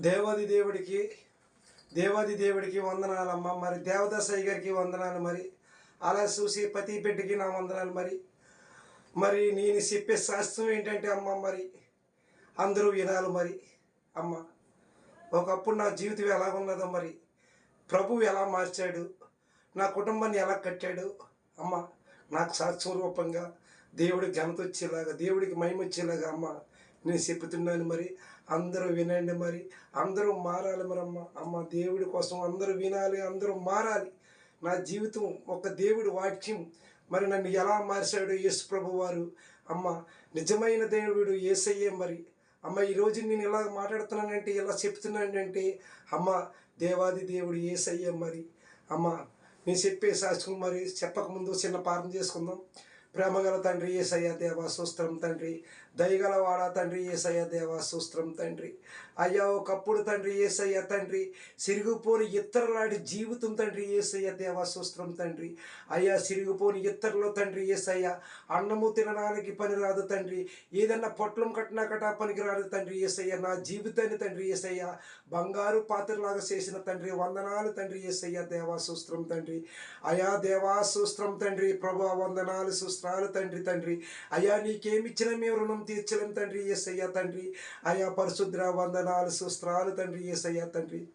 దేవాది దేవుడికి దేవాది దేవుడికి వందనాలమ్మ. మరి దేవదాసాయి గారికి వందనాలు మరి. అలా చూసి ప్రతి బిడ్డకి నా వందనాలు మరి. మరి నేను చెప్పే శాస్త్రం ఏంటంటే అమ్మ మరి అందరూ వినాలి మరి అమ్మ. ఒకప్పుడు నా జీవితం ఎలా ఉన్నదో మరి. ప్రభువు ఎలా మార్చాడు నా కుటుంబాన్ని ఎలా కట్టాడు అమ్మ. నాకు సాక్ష్యం రూపంగా దేవుడికి ఘనత వచ్చేలాగా దేవుడికి మహిమ వచ్చేలాగా అమ్మ నేను చెప్తున్నాను మరి. అందరూ వినండి మరి. అందరూ మారాలి మరి అమ్మ అమ్మ దేవుడి కోసం అందరూ వినాలి అందరూ మారాలి. నా జీవితం ఒక దేవుడి వాక్యం. మరి నన్ను ఎలా మార్చాడు యేసు ప్రభు వారు అమ్మ నిజమైన దేవుడు ఏసయ్యే మరి. అమ్మ ఈరోజు నేను ఇలా మాట్లాడుతున్నానంటే ఇలా చెప్తున్నానంటే అమ్మ దేవాది దేవుడు ఏసయ్యే మరి. అమ్మ నేను చెప్పే శాస్త్రం మరి చెప్పకముందు చిన్న ప్రార్థన చేసుకుందాం. ప్రేమగల తండ్రి ఏసయ్య దేవా సూస్త్రం తండ్రి. దయగలవాడ తండ్రి ఏసయ్య దేవా సూస్త్రం తండ్రి. అయ్యా ఒకప్పుడు తండ్రి ఏసయ్య తండ్రి సిరిగిపోని ఇత్తరలాంటి జీవితం తండ్రి ఏసయ్య దేవా సూస్త్రం తండ్రి. అయ్యా సిరిగిపోని ఇత్తరలో తండ్రి ఏసయ్య అన్నము తినడానికి పని రాదు తండ్రి. ఏదన్నా పొట్లం కట్టినా కటా పనికి రాదు తండ్రి ఏసయ్య. నా జీవితాన్ని తండ్రి ఏసయ్య బంగారు పాత్రలాగా చేసిన తండ్రి వందనాలు తండ్రి ఏసయ్య దేవా సూస్త్రం తండ్రి. అయా దేవా సూస్త్రం తండ్రి ప్రభు వందనాలు సూస్త్రాలు తండ్రి తండ్రి. అయ్యా నీకేమిచ్చిన మీ రుణం తీర్చలేం తండ్రి ఏసయ్య తండ్రి. అయా పరిశుద్ర వందనాలు సుస్త్రాలు తండ్రి ఏసయ్య తండ్రి.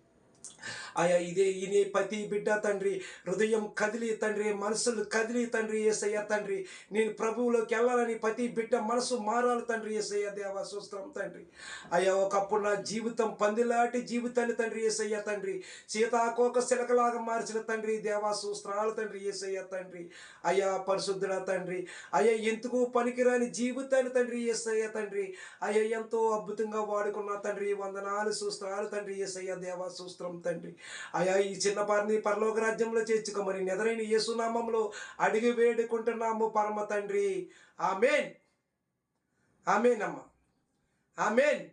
ఆయా ఇదే ఈయన ప్రతి బిడ్డ తండ్రి హృదయం కదిలి తండ్రి మనసులు కదిలి తండ్రి ఏసయ్య తండ్రి. నేను ప్రభువులోకి వెళ్ళాలని ప్రతి బిడ్డ మనసు మారాలి తండ్రి ఏసయ్య దేవా సూస్త్రం తండ్రి. అయ్యా ఒకప్పుడు నా జీవితం పందిలాంటి జీవితాన్ని తండ్రి ఏసయ్య తండ్రి. సీతాకోక శిలకలాగా మార్చిన తండ్రి దేవా సూస్త్రాలు తండ్రి ఏసయ్య తండ్రి. అయ్యా పరిశుద్ధుడ తండ్రి. అయ్యా ఎందుకు పనికిరాని జీవితాన్ని తండ్రి ఏసయ్య తండ్రి? అయ్యా ఎంతో అద్భుతంగా వాడుకున్న తండ్రి వందనాలు సూస్త్రాలు తండ్రి ఏసయ్య దేవా సూస్త్రం తండ్రి. అయా ఈ చిన్నపారిని పరలోక రాజ్యంలో చేర్చుకోమని నెదరైన యేసునామంలో అడిగి వేడుకుంటున్నాము పరమ తండ్రి. ఆమెన్. ఆమెన్ అమ్మ ఆమెన్.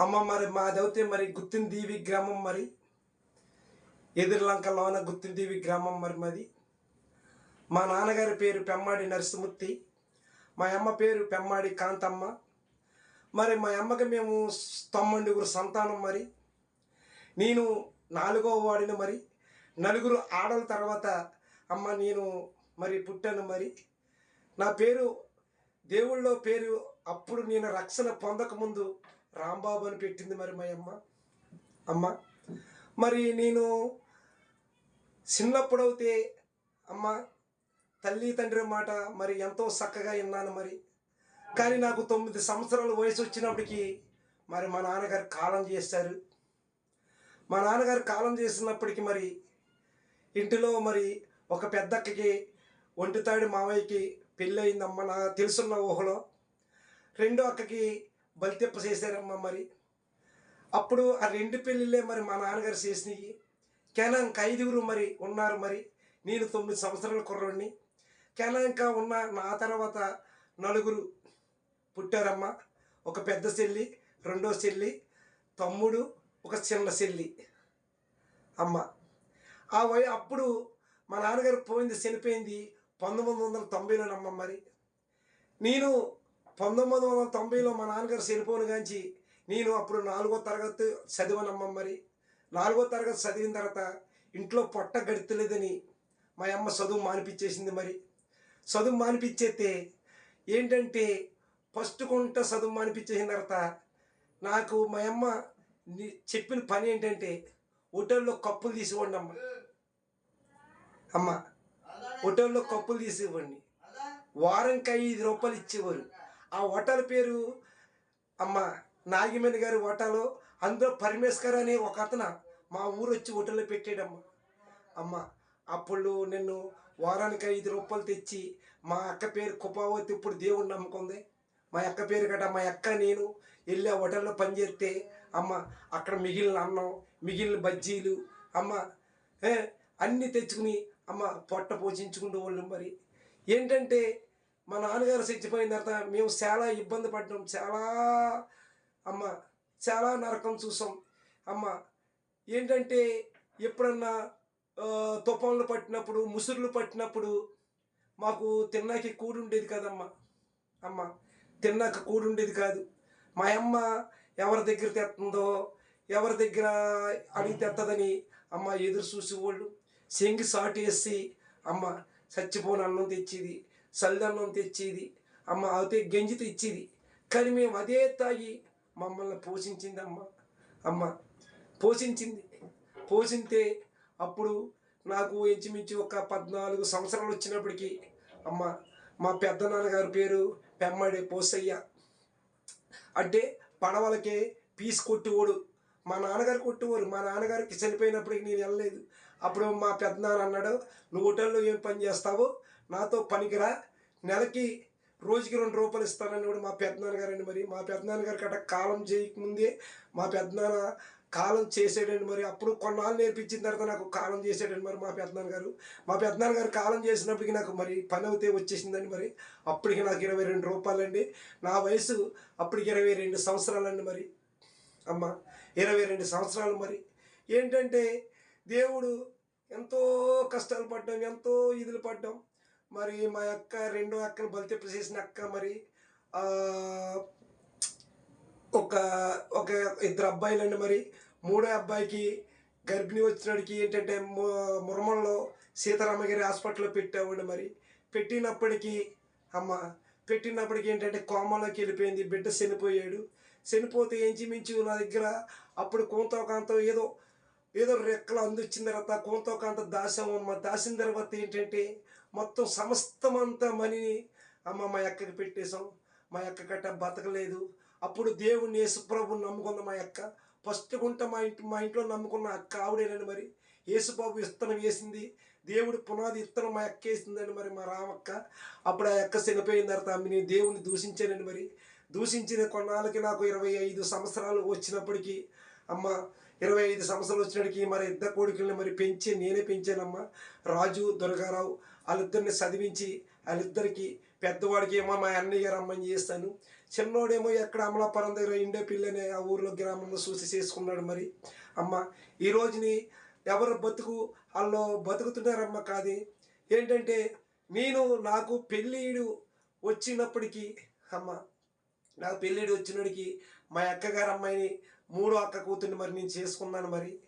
అమ్మ మరి మాదైతే మరి గుత్తిందీవి గ్రామం మరి? ఎదురులంకలోన గుత్తిందీవి గ్రామం మరి మాది? మా నాన్నగారి పేరు పెమ్మాడి నరసింహమూర్తి. మా అమ్మ పేరు పెమ్మాడి కాంతమ్మ. మరి మా అమ్మకి మేము తొమ్మిదిగురు సంతానం మరి? నేను నాలుగవ వాడిని మరి. నలుగురు ఆడల తర్వాత అమ్మ నేను మరి పుట్టాను మరి. నా పేరు దేవుళ్ళో పేరు అప్పుడు నేను రక్షణ పొందకముందు రాంబాబు అని పెట్టింది మరి మా అమ్మ. అమ్మ. మరి నేను చిన్నప్పుడైతే అమ్మ తల్లి తండ్రి మాట మరి ఎంతో చక్కగా విన్నాను మరి. కానీ నాకు తొమ్మిది సంవత్సరాల వయసు వచ్చినప్పటికీ మరి మా నాన్నగారు కాలం చేశారు. మా నాన్నగారు కాలం చేసినప్పటికీ మరి ఇంటిలో మరి ఒక పెద్దక్కకి ఒంటితాడి మావయ్యకి పెళ్ళి అయిందమ్మ నా తెలుసున్న ఊహలో రెండో అక్కకి బలితెప్ప చేశారమ్మ మరి. అప్పుడు ఆ రెండు పెళ్ళిళ్ళే మరి మా నాన్నగారు చేసినవి కేనా ఇంకా ఐదుగురు మరి ఉన్నారు మరి. నేను తొమ్మిది సంవత్సరాల కుర్రోడిని. కేనా ఇంకా ఉన్న నా తర్వాత నలుగురు పుట్టారమ్మ. ఒక పెద్ద చెల్లి రెండో చెల్లి తమ్ముడు ఒక చిన్న చెల్లి అమ్మ. ఆ వయ అప్పుడు మా నాన్నగారు పోయింది చనిపోయింది పంతొమ్మిది వందల తొంభైలోనమ్మ మరి. నేను పంతొమ్మిది వందల తొంభైలో మా నాన్నగారు చనిపోను గాంచి నేను అప్పుడు నాలుగో తరగతి చదివానమ్మ మరి. నాలుగో తరగతి చదివిన తర్వాత ఇంట్లో పొట్ట గడితలేదని మా అమ్మ చదువు మానిపించేసింది మరి. చదువు మానిపించేస్తే ఏంటంటే ఫస్ట్ కొంట చదువు మానిపించేసిన తర్వాత నాకు మా అమ్మ చెప్పిన పని ఏంటంటే హోటల్లో కప్పులు తీసివ్వండి అమ్మ. అమ్మ హోటల్లో కప్పులు తీసివ్వండి. వారంకి ఐదు రూపాయలు ఇచ్చేవారు. ఆ హోటల్ పేరు అమ్మ నాగిమణి గారి హోటలు. అందులో పరమేశ్వర్ అనే ఒక అతను మా ఊరు వచ్చి హోటల్లో పెట్టాడమ్మ. అమ్మ అప్పుడు నిన్ను వారానికి ఐదు రూపాయలు తెచ్చి మా అక్క పేరు కుపావతి ఇప్పుడు దేవుడు నమ్ముకుంది మా అక్క పేరు గట మా అక్క నేను వెళ్ళి ఆ హోటల్లో పనిచేస్తే అమ్మ అక్కడ మిగిలిన అన్నం మిగిలిన బజ్జీలు అమ్మ అన్నీ తెచ్చుకుని అమ్మ పొట్ట పోషించుకుంటూ వాళ్ళు మరి. ఏంటంటే మా నాన్నగారు చచ్చిపోయిన తర్వాత మేము చాలా ఇబ్బంది పడ్డాం చాలా అమ్మ చాలా నరకం చూసాం. అమ్మ ఏంటంటే ఎప్పుడన్నా తుఫాన్లు పట్టినప్పుడు ముసురులు పట్టినప్పుడు మాకు తిన్నాకి కూడి ఉండేది కదమ్మా. అమ్మ తిన్నాక కూడి ఉండేది కాదు. మా అమ్మ ఎవరి దగ్గర తెస్తుందో ఎవరి దగ్గర అడిగి తెత్తదని అమ్మ ఎదురు చూసేవాళ్ళు సెంగి సాటు వేసి అమ్మ చచ్చిపోని అన్నం తెచ్చేది చల్లన్నం తెచ్చేది అమ్మ అయితే గంజి తెచ్చేది. కానీ మేము అదే తాగి మమ్మల్ని పోషించింది అమ్మ. అమ్మ పోషించింది. పోషింతే అప్పుడు నాకు ఇంచుమించు ఒక పద్నాలుగు సంవత్సరాలు వచ్చినప్పటికీ అమ్మ మా పెద్ద నాన్నగారి పేరు పెమ్మడి పోసయ్య. అంటే పడవలకే పీస్ కొట్టేవాడు. మా నాన్నగారు కొట్టేవారు. మా నాన్నగారికి చనిపోయినప్పటికి నేను వెళ్ళలేదు. అప్పుడు మా పెద్దనాన్న అన్నాడు నువ్వు హోటల్లో ఏం పని చేస్తావో నాతో పనికిరా. నెలకి రోజుకి రెండు రూపాయలు ఇస్తానన్నాడు మా పెద్దనాన్నగారండి మరి. మా పెద్దనాన్నగారు కట్ట కాలం చేయకముందే మా పెద్దనాన్న కాలం చేసేటండి మరి. అప్పుడు కొన్నాళ్ళు నేర్పించిన తర్వాత నాకు కాలం చేసేటండి మరి మా పెద్దనాన్నగారు మా పెద్దనాన్నగారు కాలం చేసినప్పటికి నాకు మరి పని అవుతే వచ్చేసిందండి మరి. అప్పటికి నాకు ఇరవై రెండు రూపాయలండి. నా వయసు అప్పటికి ఇరవై రెండు సంవత్సరాలండి మరి. అమ్మ ఇరవై రెండు సంవత్సరాలు మరి. ఏంటంటే దేవుడు ఎంతో కష్టాలు పడ్డాం ఎంతో ఇదులు పడ్డాం. మరి మా అక్క రెండో అక్కను బలితెప్ప చేసిన అక్క మరి ఒక ఒక ఇద్దరు అబ్బాయిలండి మరి. మూడో అబ్బాయికి గర్భిణి వచ్చినడికి ఏంటంటే మురమల్లో సీతారామగిరి హాస్పిటల్లో పెట్టామండి మరి. పెట్టినప్పటికీ అమ్మ పెట్టినప్పటికీ ఏంటంటే కోమలోకి వెళ్ళిపోయింది బిడ్డ చనిపోయాడు. చనిపోతే ఇంచుమించు నా దగ్గర? అప్పుడు కొంతో కాంతో ఏదో ఏదో రెక్కలు అందించిన తర్వాత కోంతో కాంత దాసాం అమ్మ. దాసిన తర్వాత ఏంటంటే మొత్తం సమస్తమంతా మనీని అమ్మ మా అక్కకి పెట్టేశాం. మా అక్క కట్ట బతకలేదు. అప్పుడు దేవుని యేసుప్రభుని నమ్ముకున్న మా అక్క. ఫస్ట్ గుంట మా ఇంటి మా ఇంట్లో నమ్ముకున్న అక్క ఆవిడేనండి మరి. యేసుబాబు విత్తనం వేసింది. దేవుడు పునాది ఇత్తనం మా అక్క వేసిందండి మరి మా రామక్క. అప్పుడు ఆ అక్క చనిపోయిన తర్వాత ఆమె నేను దేవుణ్ణి దూషించానండి మరి. దూషించిన కొన్నాళ్ళకి నాకు ఇరవై ఐదు సంవత్సరాలు వచ్చినప్పటికీ అమ్మ ఇరవై ఐదు సంవత్సరాలు వచ్చినప్పటికి మరి ఇద్దరు కొడుకుల్ని మరి పెంచి నేనే పెంచానమ్మా. రాజు దుర్గారావు వాళ్ళిద్దరిని చదివించి వాళ్ళిద్దరికీ పెద్దవాడికి ఏమో మా అన్నయ్య గారు చేస్తాను. చిన్నోడేమో ఎక్కడ అమలాపురం దగ్గర ఇండే పిల్లని ఆ ఊర్లో గ్రామంలో చూసి చేసుకున్నాడు మరి. అమ్మ ఈ రోజుని ఎవరు బతుకు వాళ్ళు బతుకుతున్నారమ్మ కాదు. ఏంటంటే నేను నాకు పెళ్ళిడు వచ్చినప్పటికీ అమ్మ నాకు పెళ్ళిడు వచ్చినప్పటికి మా అక్కగారు అమ్మాయిని మూడో అక్క కూతుర్ని మరి నేను చేసుకున్నాను మరి.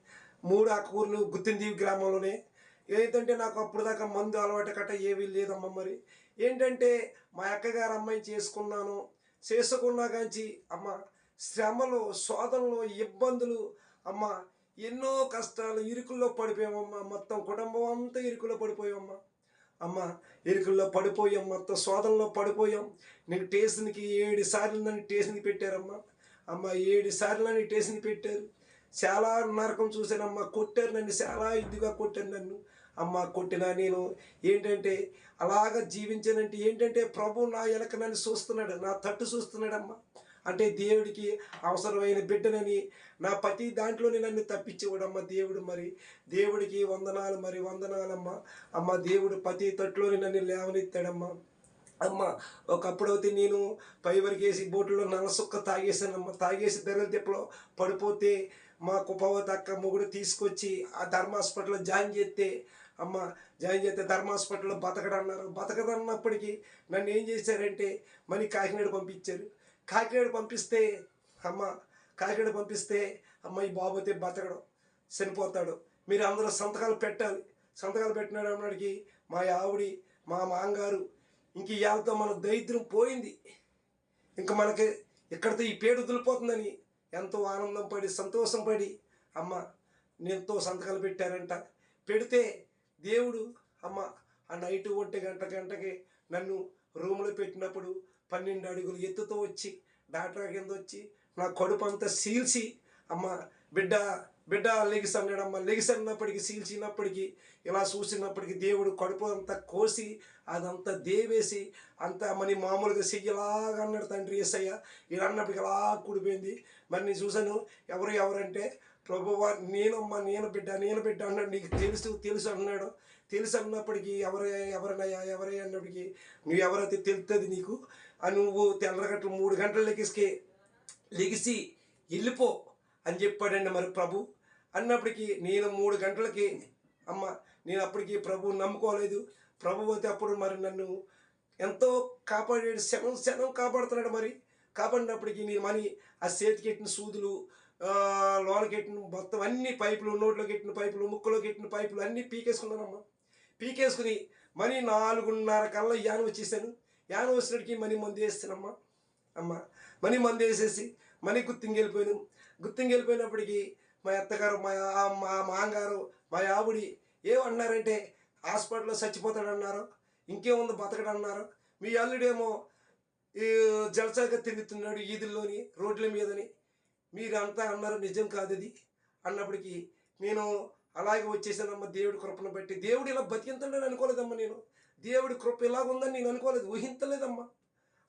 మూడు అక్క ఊర్లు గుత్తిందీవి గ్రామంలోనే. ఏంటంటే నాకు అప్పుడు దాకా మందు అలవాటు కట్ట ఏమీ లేదమ్మ మరి. ఏంటంటే మా అక్కగారు అమ్మాయి చేసుకున్నాను. చేసుకున్నా కాంచి అమ్మ శ్రమలు శోధనలు ఇబ్బందులు అమ్మ ఎన్నో కష్టాలు ఇరుకుల్లో పడిపోయామమ్మ. మొత్తం కుటుంబం అంతా ఇరుకుల్లో పడిపోయామమ్మ. అమ్మ ఇరుకుల్లో పడిపోయాం మొత్తం శోధనలో పడిపోయాం. నీకు టేషన్కి ఏడు సార్లు నన్ను టేషన్కి పెట్టారమ్మా. అమ్మ ఏడు సార్లు నన్ను టేషన్కి పెట్టారు. చాలా నరకం చూశానమ్మా. కొట్టారు నన్ను చాలా ఇదిగా కొట్టారు నన్ను. అమ్మ కొట్టినా నేను ఏంటంటే అలాగ జీవించానంటే ఏంటంటే ప్రభు నా వెనక నన్ను చూస్తున్నాడు నా తట్టు చూస్తున్నాడమ్మా. అంటే దేవుడికి అవసరమైన బిడ్డనని నా ప్రతి దాంట్లోనే నన్ను తప్పించేవాడమ్మ దేవుడు మరి. దేవుడికి వందనాలు మరి వందనాలమ్మ. అమ్మ దేవుడు ప్రతి తట్టులోని నన్ను లేవనెత్తాడమ్మా. అమ్మ ఒకప్పుడు అయితే నేను పై వరకు వేసి బోట్లో నలసుక్క తాగేసానమ్మ తాగేసి ధరల తిప్పలో పడిపోతే మా కుప్పవత అక్క మొగుడు తీసుకొచ్చి ఆ ధర్మ హాస్పిటల్లో జాయిన్ చేస్తే అమ్మ జాయిన్ చేస్తే ధర్మ హాస్పిటల్లో బతకడన్నారు. బతకదన్నప్పటికీ నన్ను ఏం చేశారంటే మళ్ళీ కాకినాడ పంపించారు. కాకినాడ పంపిస్తే అమ్మ కాకినాడ పంపిస్తే అమ్మ ఈ బాబు అయితే బతకడం చనిపోతాడు. మీరు అందరూ సంతకాలు పెట్టాలి. సంతకాలు పెట్టినాడు అన్నాడికి మా ఆవిడి మా మాంగారు ఇంక ఇవాళతో మన దరిద్రం పోయింది. ఇంక మనకి ఇక్కడితో ఈ పేరు వదిలిపోతుందని ఎంతో ఆనందం పడి సంతోషం పడి అమ్మ నేనుతో సంతకాలు పెట్టారంట. పెడితే దేవుడు అమ్మ ఆ నైట్ ఒంటి గంట గంటకి నన్ను రూమ్లో పెట్టినప్పుడు పన్నెండు అడుగులు ఎత్తుతో వచ్చి డాక్టర్ కింద వచ్చి నా కడుపు అంతా సీల్చి అమ్మ బిడ్డ బిడ్డ లెగిసి అన్నాడమ్మ లెగిసి అన్నప్పటికీ సీల్చినప్పటికీ ఇలా చూసినప్పటికీ దేవుడు కడుపు అంతా కోసి అదంతా దేవేసి అంతా మని మామూలుగా చెయ్యలాగా అన్నాడు తండ్రి ఏసయ్య. ఇలా అన్నప్పటికీ అలా కూడిపోయింది. మరి నేను చూశాను ఎవరు ఎవరంటే ప్రభువా నేనమ్మా నేను బిడ్డ నేను బిడ్డ అన్నాడు. నీకు తెలుసు తెలుసు అన్నాడు. తెలుసు అన్నప్పటికీ ఎవరే ఎవరినయ్యా ఎవరే అన్నప్పటికీ నువ్వు ఎవరైతే తెలుస్తుంది నీకు ఆ నువ్వు తెల్లగట్లు మూడు గంటల లెగిసి లెగిసి వెళ్ళిపో అని చెప్పాడండి మరి ప్రభు. అన్నప్పటికీ నేను మూడు గంటలకి అమ్మ నేను అప్పటికి ప్రభు నమ్ముకోలేదు. ప్రభు అయితే అప్పుడు మరి నన్ను ఎంతో కాపాడాడు శనం శనం కాపాడుతున్నాడు మరి. కాపాడినప్పటికీ నేను మనీ ఆ చేతికి ఎట్టిన సూదులు ఆ, లోనకి ఎట్టిన మొత్తం అన్ని పైపులు నోట్లోకి ఎట్టిన పైపులు ముక్కులోకి ఎట్టిన పైపులు అన్నీ పీకేసుకున్నానమ్మా. పీకేసుకుని మనీ నాలుగున్నర కల్లా యానం వచ్చేసాను. యానం వచ్చినడికి మనీ మందు వేస్తానమ్మా. అమ్మ మనీ మందు వేసేసి మనీ గుర్తింగి వెళ్ళిపోయాను గుర్తింగి వెళ్ళిపోయినప్పటికీ మా అత్తగారు మా మా మాంగారు మా ఆవిడి ఏమన్నారంటే హాస్పిటల్లో చచ్చిపోతాడన్నారు ఇంకేముంది బతకడన్నారు. మీ అల్లుడేమో ఈ జలసాగా తిరుగుతున్నాడు ఈదుల్లోని రోడ్ల మీదని. మీరంతా అన్నారు నిజం కాదు అది అన్నప్పటికీ నేను అలాగే వచ్చేసానమ్మ దేవుడి కృపను బట్టి. దేవుడు ఇలా బతికింతాడని అనుకోలేదమ్మా నేను. దేవుడి కృప ఇలా ఉందని నేను అనుకోలేదు. ఊహించలేదమ్మా.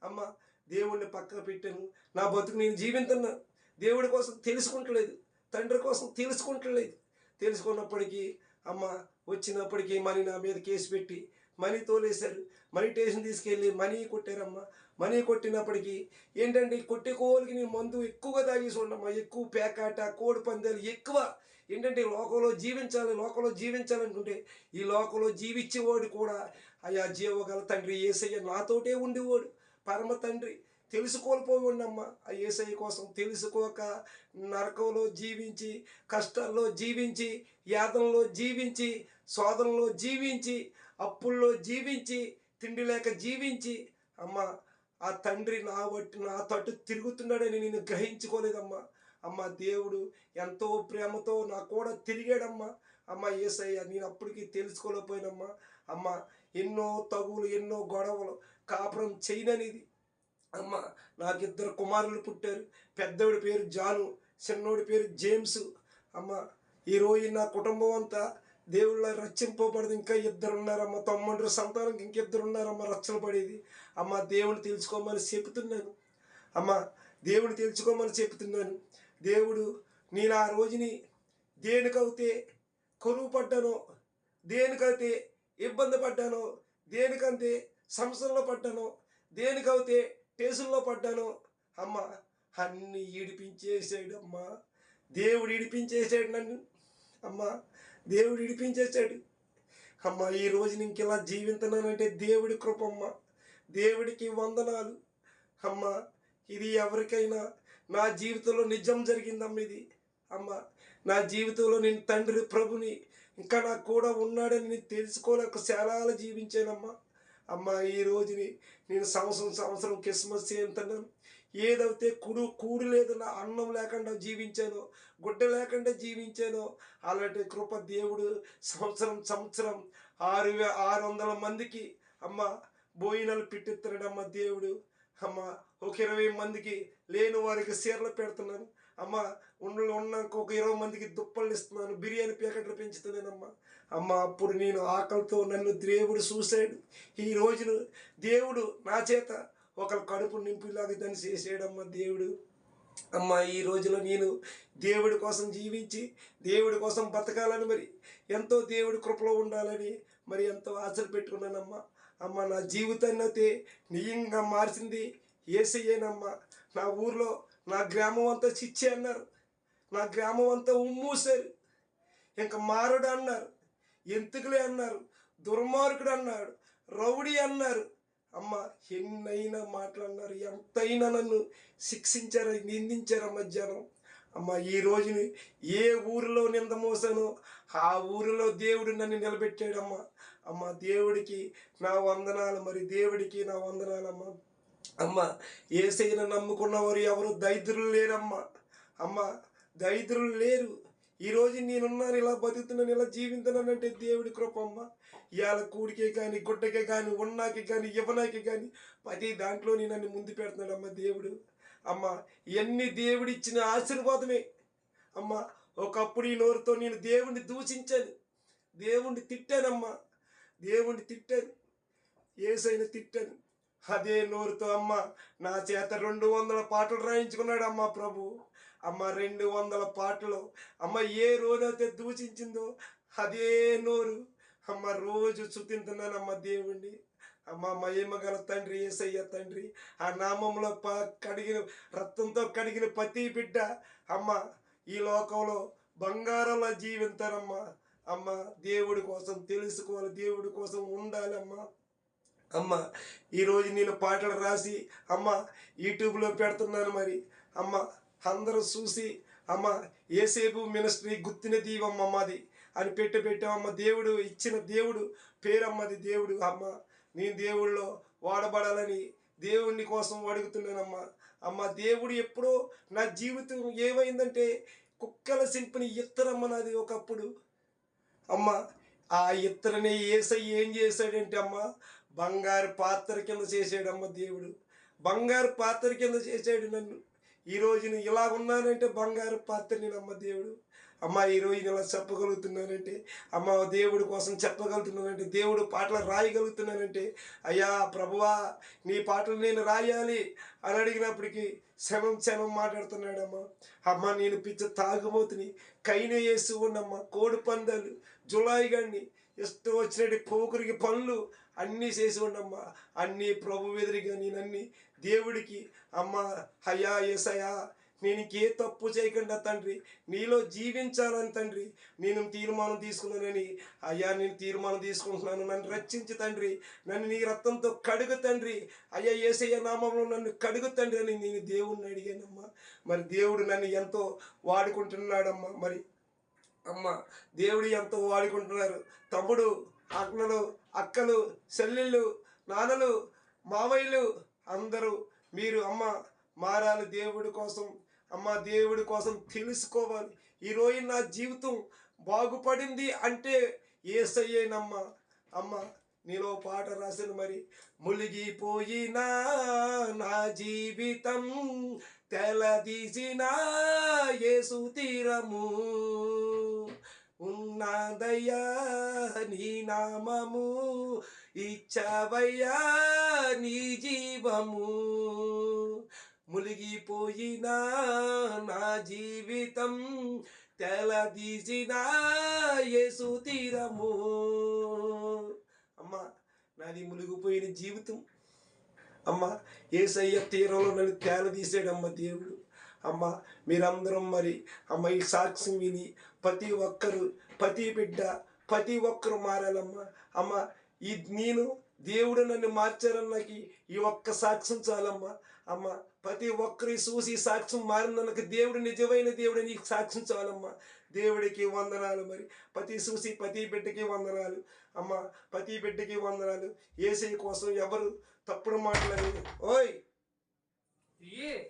అమ్మ దేవుడిని పక్కన పెట్టాను. నా బతుకు నేను జీవింతున్నా దేవుడి కోసం తెలుసుకుంటలేదు. తండ్రి కోసం తెలుసుకుంటలేదు. తెలుసుకున్నప్పటికీ అమ్మ వచ్చినప్పటికీ మరి నా మీద కేసు పెట్టి మనీ తోలేశారు. మనీ స్టేషన్ తీసుకెళ్ళి మనీ కొట్టారమ్మా. మనీ కొట్టినప్పటికీ ఏంటంటే ఈ కొట్టే కోలికి నేను మందు ఎక్కువగా తాగేసి ఉండమ్మా. ఎక్కువ పేకాట కోడి పందాలు ఎక్కువ. ఏంటంటే లోకంలో జీవించాలి లోకంలో జీవించాలనుకుంటే ఈ లోకంలో జీవించేవాడు కూడా అయ్యా జీవగల తండ్రి ఏసయ్య నాతోటే ఉండేవాడు. పరమ తండ్రి. తెలుసుకోలిపోయి ఆ ఏసఐ కోసం తెలుసుకోక నరకంలో జీవించి కష్టాల్లో జీవించి యాదంలో జీవించి శోధనలో జీవించి అప్పుల్లో జీవించి తిండి లేక జీవించి అమ్మ ఆ తండ్రి నా వట్టి నా తట్టు తిరుగుతున్నాడని నేను గ్రహించుకోలేదమ్మా. అమ్మ దేవుడు ఎంతో ప్రేమతో నా కూడా తిరిగాడమ్మా. అమ్మ ఏసయ్య నేను అప్పటికి తెలుసుకోలేకపోయినమ్మా. అమ్మ ఎన్నో తగులు ఎన్నో గొడవలు కాపురం చేయననిది. అమ్మ నాకు ఇద్దరు కుమారులు పుట్టారు. పెద్దోడి పేరు జాను చిన్నోడి పేరు జేమ్స్. అమ్మ ఈరోజు నా కుటుంబం అంతా దేవుళ్ళ రక్షింపబడదు. ఇంకా ఇద్దరు ఉన్నారమ్మ తమ్ముడు సంతానం ఇంకిద్దరు ఉన్నారమ్మ రచ్చలు పడేది అమ్మ దేవుని తెలుసుకోమని చెబుతున్నాను అమ్మ దేవుని తెలుసుకోమని చెబుతున్నాను దేవుడు నేను ఆ రోజుని దేనికైతే కొరువు పడ్డానో దేనికైతే ఇబ్బంది పడ్డానో దేనికంతే సంవత్సరంలో పడ్డానో దేనికైతే టేసుల్లో పడ్డానో అమ్మ అన్నీ ఈడిపించేసాడు అమ్మ దేవుడు ఇడిపించేసాడు నన్ను. అమ్మ దేవుడు ఇడిపించేసాడు అమ్మ ఈ రోజు నీకు ఇలా జీవిస్తున్నానంటే దేవుడి కృపమ్మ. దేవుడికి వందనాలు. అమ్మ ఇది ఎవరికైనా నా జీవితంలో నిజం జరిగిందమ్మ ఇది. అమ్మ నా జీవితంలో నేను తండ్రి ప్రభుని ఇంకా నాకు కూడా ఉన్నాడని నేను తెలుసుకోలేక శాలాలు జీవించానమ్మా. అమ్మ ఈ రోజుని నేను సంవత్సరం సంవత్సరం క్రిస్మస్ చేస్తున్నాను ఏదైతే కుడు కూడు లేదు నా అన్నం లేకుండా జీవించానో గుడ్డ లేకుండా జీవించానో అలాంటి కృప దేవుడు సంవత్సరం సంవత్సరం ఆరు ఆరు వందల మందికి అమ్మ భోజనాలు పెట్టిస్తున్నాడమ్మ దేవుడు. అమ్మ ఒక ఇరవై మందికి లేని వారికి సీరలు పెడుతున్నాను. అమ్మ ఉన్న ఉన్నాక ఒక ఇరవై మందికి దుప్పలు ఇస్తున్నాను. బిర్యానీ ప్యాకెట్లు పెంచుతున్నానమ్మా. అమ్మ అప్పుడు నేను ఆకలితో నన్ను దేవుడు చూశాడు. ఈ రోజును దేవుడు నా చేత ఒకరు కడుపు నింపిలాగా దాన్ని చేసేయడమ్మా దేవుడు. అమ్మ ఈ రోజులో నేను దేవుడి కోసం జీవించి దేవుడి కోసం బతకాలని మరి ఎంతో దేవుడి కృపలో ఉండాలని మరి ఎంతో ఆశలు పెట్టుకున్నానమ్మా. అమ్మ నా జీవితాన్ని అయితే నియంగా మార్చింది ఏసయ్యేనమ్మా. నా ఊర్లో నా గ్రామం అంతా చిచ్చి అన్నారు. నా గ్రామం అంతా ఉమ్మూసారు ఇంకా మారుడు అన్నారు. ఎంతుకులే అన్నారు. దుర్మార్గుడు అన్నాడు. రౌడీ అన్నారు. అమ్మ ఎన్నైనా మాట్లాడినారు ఎంతైనా నన్ను శిక్షించారు నిందించారు మధ్యాహ్నం. అమ్మ ఈ రోజుని ఏ ఊరిలో నింద మోసానో ఆ ఊరిలో దేవుడు నన్ను నిలబెట్టాడమ్మా. అమ్మ దేవుడికి నా వందనాలు మరి దేవుడికి నా వందనాలమ్మా. అమ్మ ఏసైనా నమ్ముకున్న వారు ఎవరు? దరిద్రులు లేరమ్మా. అమ్మ దరిద్రులు లేరు. ఈరోజు నేనున్నాను ఇలా బతుకుతున్నాను ఇలా జీవిస్తున్నానంటే దేవుడి కృపమ్మ ఇవాళ కూడికే కానీ గుడ్డకే కానీ ఉన్నాకి కానీ ఇవ్వనాకి కానీ ప్రతి దాంట్లో నన్ను ముందు పెడుతున్నాడమ్మ దేవుడు. అమ్మ ఇవన్నీ దేవుడిచ్చిన ఆశీర్వాదమే. అమ్మ ఒకప్పుడు ఈ నోరుతో నేను దేవుణ్ణి దూషించాను. దేవుణ్ణి తిట్టానమ్మా దేవుణ్ణి తిట్టాను. ఏసైనా తిట్టాను. అదే నోరుతో అమ్మ నా చేత రెండు వందల పాటలు రాయించుకున్నాడు అమ్మ ప్రభు. అమ్మ రెండు వందల పాటలు అమ్మ ఏ రోజైతే దూషించిందో అదే నోరు. అమ్మ రోజు చుతింతున్నానమ్మ దేవుణ్ణి. అమ్మ మహిమ గల తండ్రి ఏసయ్య తండ్రి ఆ నామంలో ప కడిగిన రక్తంతో కడిగిన ప్రతి బిడ్డ అమ్మ ఈ లోకంలో బంగారంలో జీవించారమ్మా. అమ్మ దేవుడి కోసం తెలుసుకోవాలి దేవుడి కోసం ఉండాలమ్మా. అమ్మ ఈరోజు నేను పాటలు రాసి అమ్మ యూట్యూబ్లో పెడుతున్నాను మరి. అమ్మ అందరూ చూసి అమ్మ ఏసేపు మినిస్ట్రీ గుర్తిన దీవమ్మ అమ్మది అని పెట్టి పెట్టామమ్మ దేవుడు ఇచ్చిన దేవుడు పేరమ్మది దేవుడు. అమ్మ నేను దేవుళ్ళో వాడబడాలని దేవుని కోసం అడుగుతున్నానమ్మా. అమ్మ దేవుడు ఎప్పుడో నా జీవితం ఏమైందంటే కుక్కల సింపుని ఇత్తరమ్మ నాది ఒకప్పుడు. అమ్మ ఆ ఇత్తరని ఏసై ఏం చేశాడంటే అమ్మ బంగారు పాత్ర కింద చేసాడమ్మ దేవుడు. బంగారు పాత్ర కింద చేశాడు నన్ను. ఈ నేను ఇలా ఉన్నానంటే బంగారు పాత్ర నేను అమ్మ దేవుడు. అమ్మ ఈ రోజు నేను ఇలా చెప్పగలుగుతున్నానంటే అమ్మ దేవుడి కోసం చెప్పగలుగుతున్నానంటే దేవుడు పాటలు రాయగలుగుతున్నానంటే అయ్యా ప్రభువా నీ పాటలు నేను రాయాలి అని అడిగినప్పటికీ క్షణం క్షణం మాట్లాడుతున్నాడమ్మా. అమ్మ నేను పిచ్చ తాగుబోతుని కైనే వేసి ఉన్నమ్మ కోడి పందాలు జులాయి గండి ఇష్టం వచ్చినట్టు పోకురికి పనులు అన్నీ చేసి ఉండమ్మా. అన్నీ ప్రభు ఎదురుగా నేనన్నీ దేవుడికి అమ్మ హయా ఏసయ్యా నేను ఇంకే తప్పు చేయకుండా తండ్రి నీలో జీవించాలని తండ్రి నేను తీర్మానం తీసుకున్నానని అయ్యా నేను తీర్మానం తీసుకుంటున్నాను నన్ను రక్షించి తండ్రి నన్ను నీ రక్తంతో కడుగు తండ్రి అయ్యా ఏసయ్య నామంలో నన్ను కడుగు తండ్రి అని నేను దేవుడిని అడిగానమ్మా. మరి దేవుడు నన్ను ఎంతో వాడుకుంటున్నాడమ్మా. మరి అమ్మ దేవుడు ఎంతో వాడుకుంటున్నారు. తమ్ముడు అక్కలు అక్కలు చెల్లెళ్ళు నాన్నలు మావయ్యలు అందరూ మీరు అమ్మ మారాలి దేవుడి కోసం అమ్మ దేవుడి కోసం తెలుసుకోవాలి. ఈరోజు నా జీవితం బాగుపడింది అంటే ఏసయ్యేనమ్మ. అమ్మ నీలో పాట రాసిన మరి. మునిగిపోయినా నా జీవితం తెలదీసిన యేసు తీరము. ఉన్నదయ్యా నీ నామము ఇచ్చావయ్యా నీ జీవము. ములిగిపోయినా నా జీవితం తెలదీసిన యేసు తీరము. అమ్మ నాది మునిగిపోయిన జీవితం. అమ్మ ఏసయ్య తీరంలో నన్ను తేలదీసాడమ్మ దేవుడు. అమ్మ మీరందరం మరి అమ్మ ఈ సాక్ష్యం విని ప్రతి ఒక్కరు ప్రతి బిడ్డ ప్రతి ఒక్కరు మారాలమ్మ. అమ్మ ఈ నేను దేవుడు నన్ను మార్చారన్నకి ఈ ఒక్క సాక్ష్యం చాలమ్మా. అమ్మ ప్రతి ఒక్కరి చూసి సాక్ష్యం మారిందన్నకి దేవుడు నిజమైన దేవుడు నీకు సాక్ష్యం చాలమ్మా. దేవుడికి వందనాలు మరి. ప్రతి చూసి ప్రతి బిడ్డకి వందనాలు. అమ్మ ప్రతి బిడ్డకి వందనాలు. ఏసై కోసం ఎవరు తప్పుడు మాటలని ఓయ్! ఏ?